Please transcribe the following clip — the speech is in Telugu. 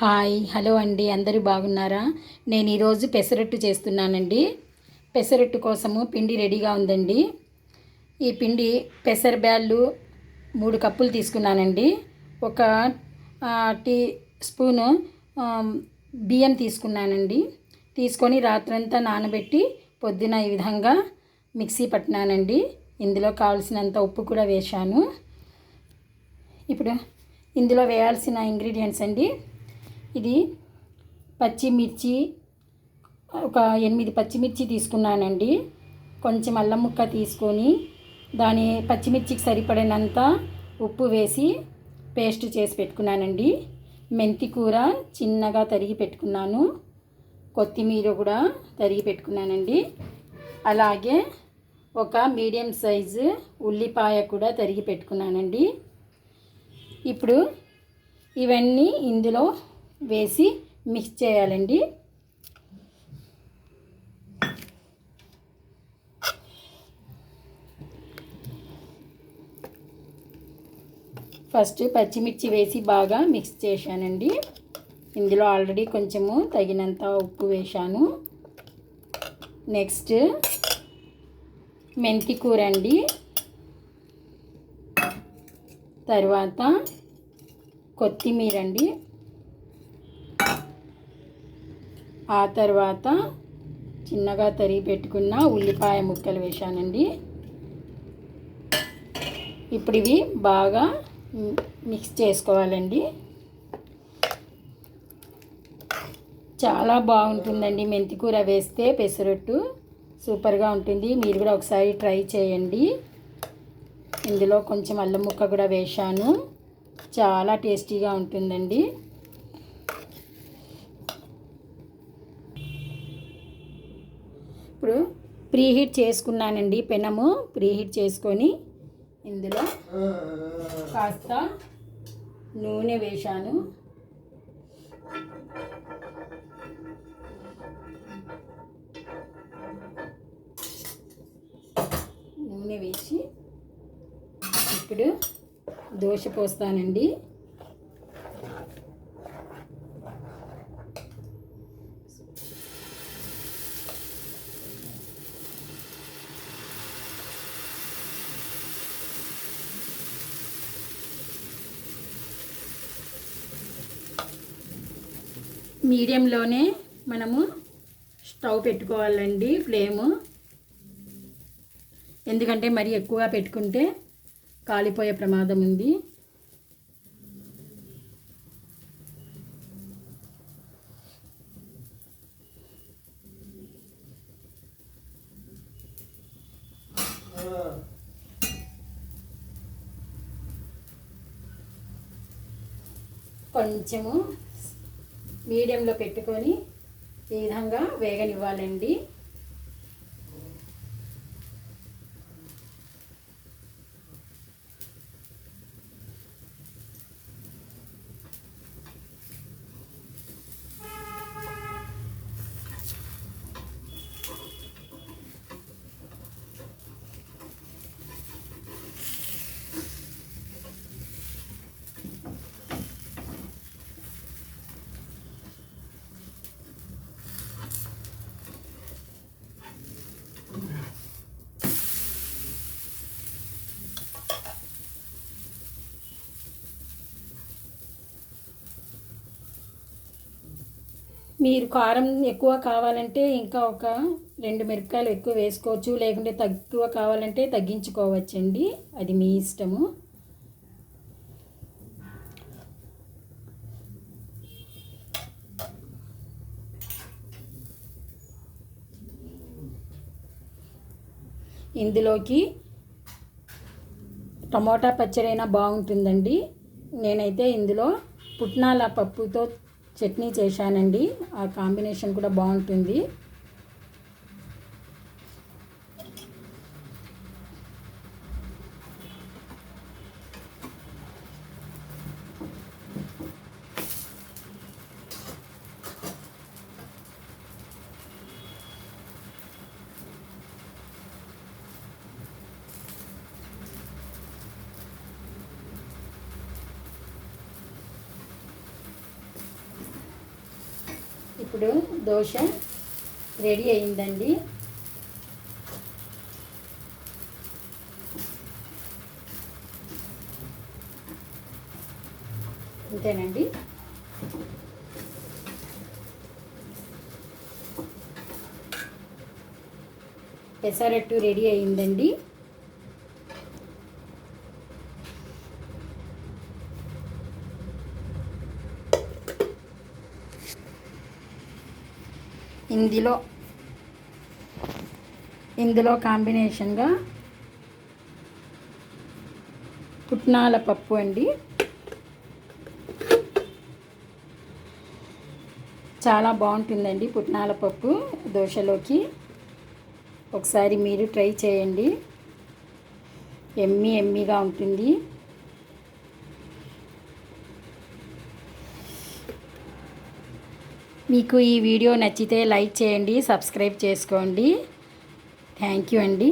హాయ్ హలో అండి. అందరూ బాగున్నారా? నేను ఈరోజు పెసరట్టు చేస్తున్నానండి. పెసరట్టు కోసము పిండి రెడీగా ఉందండి. ఈ పిండి పెసర బ్యాళ్ళు మూడు కప్పులు తీసుకున్నానండి. ఒక టీ స్పూను బియ్యం తీసుకున్నానండి. తీసుకొని రాత్రంతా నానబెట్టి పొద్దున ఈ విధంగా మిక్సీ పట్టినానండి. ఇందులో కావాల్సినంత ఉప్పు కూడా వేశాను. ఇప్పుడు ఇందులో వేయాల్సిన ఇంగ్రీడియంట్స్ అండి. ఇది పచ్చిమిర్చి ఒక ఎనిమిది పచ్చిమిర్చి తీసుకున్నానండి. కొంచెం అల్లం ముక్క తీసుకొని దాని పచ్చిమిర్చికి సరిపడినంత ఉప్పు వేసి పేస్ట్ చేసి పెట్టుకున్నానండి. మెంతి కూర చిన్నగా తరిగి పెట్టుకున్నాను. కొత్తిమీర కూడా తరిగి పెట్టుకున్నానండి. అలాగే ఒక మీడియం సైజు ఉల్లిపాయ కూడా తరిగి పెట్టుకున్నానండి. ఇప్పుడు ఇవన్నీ ఇందులో వేసి మిక్స్ చేయాలండి. ఫస్ట్ పచ్చిమిర్చి వేసి బాగా మిక్స్ చేశానండి. ఇందులో ఆల్రెడీ కొంచెము తగినంత ఉప్పు వేశాను. నెక్స్ట్ మెంతి కూర అండి. తర్వాత కొత్తిమీర అండి. ఆ తర్వాత చిన్నగా తరిగి పెట్టుకున్న ఉల్లిపాయ ముక్కలు వేశానండి. ఇప్పుడు ఇవి బాగా మిక్స్ చేసుకోవాలండి. చాలా బాగుంటుందండి మెంతికూర వేస్తే పెసరట్టు సూపర్గా ఉంటుంది. మీరు కూడా ఒకసారి ట్రై చేయండి. ఇందులో కొంచెం అల్లం ముక్క కూడా వేశాను. చాలా టేస్టీగా ఉంటుందండి ఇప్పుడు ప్రీహీట్ చేసుకున్నానండి పెనము. ప్రీహీట్ చేసుకొని ఇందులో కాస్త నూనె వేశాను. నూనె వేసి ఇప్పుడు దోశ పోస్తానండి. మీడియంలోనే మనము స్టవ్ పెట్టుకోవాలండి ఫ్లేము. ఎందుకంటే మరి ఎక్కువగా పెట్టుకుంటే కాలిపోయే ప్రమాదం ఉంది. కొంచెము మీడియంలో పెట్టుకొని ఈ విధంగా వేగనివ్వాలండి. మీరు కారం ఎక్కువ కావాలంటే ఇంకా ఒక రెండు మిరపకాయలు ఎక్కువ వేసుకోవచ్చు. లేకుంటే తక్కువ కావాలంటే తగ్గించుకోవచ్చండి. అది మీ ఇష్టము. ఇందులోకి టమోటా పచ్చడి అయినా బాగుంటుందండి. నేనైతే ఇందులో పుట్నాల పప్పుతో చట్నీ చేశానండి. ఆ కాంబినేషన్ కూడా బాగుంటుంది. ఇప్పుడు దోశ రెడీ అయిందండి. అంతేనండి. పెసరట్టు రెడీ అయిందండి. ఇందులో ఇందులో కాంబినేషన్గా పుట్నాల పప్పు అండి. చాలా బాగుంటుందండి పుట్నాల పప్పు దోశలోకి. ఒకసారి మీరు ట్రై చేయండి. ఎమ్మి ఎమ్మిగా ఉంటుంది. మీకు ఈ వీడియో నచ్చితే లైక్ చేయండి సబ్స్క్రైబ్ చేసుకోండి. థ్యాంక్ యూ అండి.